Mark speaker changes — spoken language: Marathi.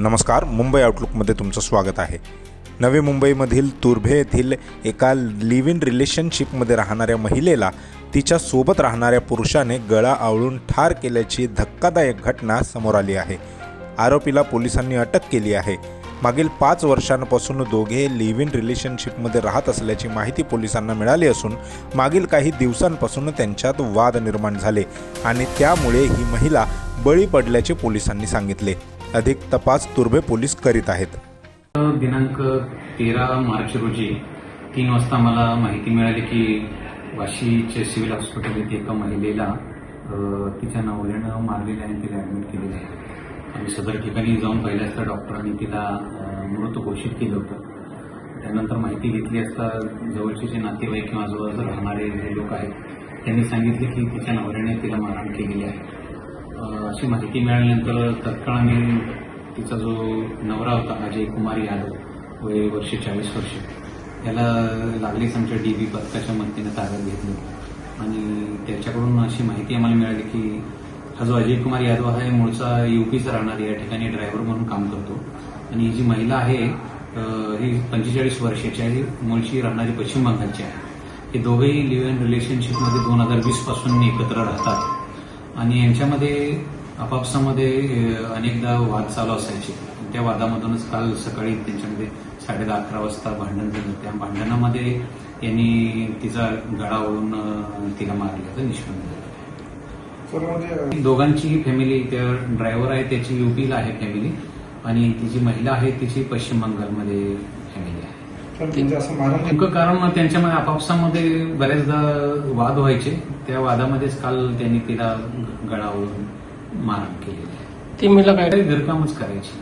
Speaker 1: नमस्कार मुंबई आउटलुकमध्ये तुमचं स्वागत आहे. नवी मुंबईमधील तुर्भे येथील एका लिव्ह इन रिलेशनशिपमध्ये राहणाऱ्या महिलेला तिच्या सोबत राहणाऱ्या पुरुषाने गळा आवळून ठार केल्याची धक्कादायक घटना समोर आली आहे. आरोपीला पोलिसांनी अटक केली आहे. मागील पाच वर्षांपासून दोघे लिव्ह इन रिलेशनशिपमध्ये राहत असल्याची माहिती पोलिसांना मिळाली असून मागील काही दिवसांपासून त्यांच्यात वाद निर्माण झाले आणि त्यामुळे ही महिला बळी पडल्याचे पोलिसांनी सांगितले. अधिक तपास तुर्भे पोलीस करीत आहेत.
Speaker 2: दिनांक तेरा मार्च रोजी तीन वाजता मला माहिती मिळाली की वाशीच्या सिव्हिल हॉस्पिटल येथे एका महिलेला तिच्या नवऱ्यानं मारलेलं आहे आणि तिला ऍडमिट केलेलं आहे. आम्ही सदर ठिकाणी जाऊन पाहिलं असता डॉक्टरांनी तिला मृत घोषित केलं होतं. त्यानंतर माहिती घेतली असता जवळचे जे नातेवाईक किंवा आजूबाजूला राहणारे जे लोक आहेत त्यांनी सांगितले की तिच्या नवऱ्याने तिला मारहाण केलेली आहे. अशी माहिती मिळाल्यानंतर तत्काळ आम्ही तिचा जो नवरा होता अजय कुमार यादव वय वर्ष चाळीस वर्ष त्याला लागलीच आमच्या डी बी पथकाच्या मदतीनं ताब्यात घेतलं. आणि त्याच्याकडून अशी माहिती आम्हाला मिळाली की हा जो अजय कुमार यादव आहे मूळचा युपीचा राहणार या ठिकाणी ड्रायव्हर म्हणून काम करतो. आणि ही जी महिला आहे ही पंचेचाळीस वर्षाची आहे मूळची राहणारी पश्चिम बंगालची आहे. हे दोघेही लिव्ह इन रिलेशनशिपमध्ये दोन हजार वीसपासून एकत्र राहतात. आणि यांच्यामध्ये आपापसामध्ये अनेकदा वाद चालू असायचे. त्या वादामधूनच काल सकाळी त्यांच्यामध्ये साडे दहा अकरा वाजता भांडण झालं. त्या भांडणामध्ये यांनी तिचा गळा ओढून तिला मारल्याचं निष्पन्न झालं.
Speaker 3: म्हणजे
Speaker 2: दोघांची फॅमिली त्या ड्रायव्हर आहे त्याची युपीला आहे फॅमिली आणि ती जी महिला आहे तिची पश्चिम बंगालमध्ये. नेमकं कारण त्यांच्यामध्ये आपापसामध्ये बऱ्याचदा वाद व्हायचे. त्या वादामध्येच काल त्यांनी तिला गळावरून मारहाण केलेली आहे
Speaker 4: ती महिला काय?
Speaker 2: घरकामच करायची.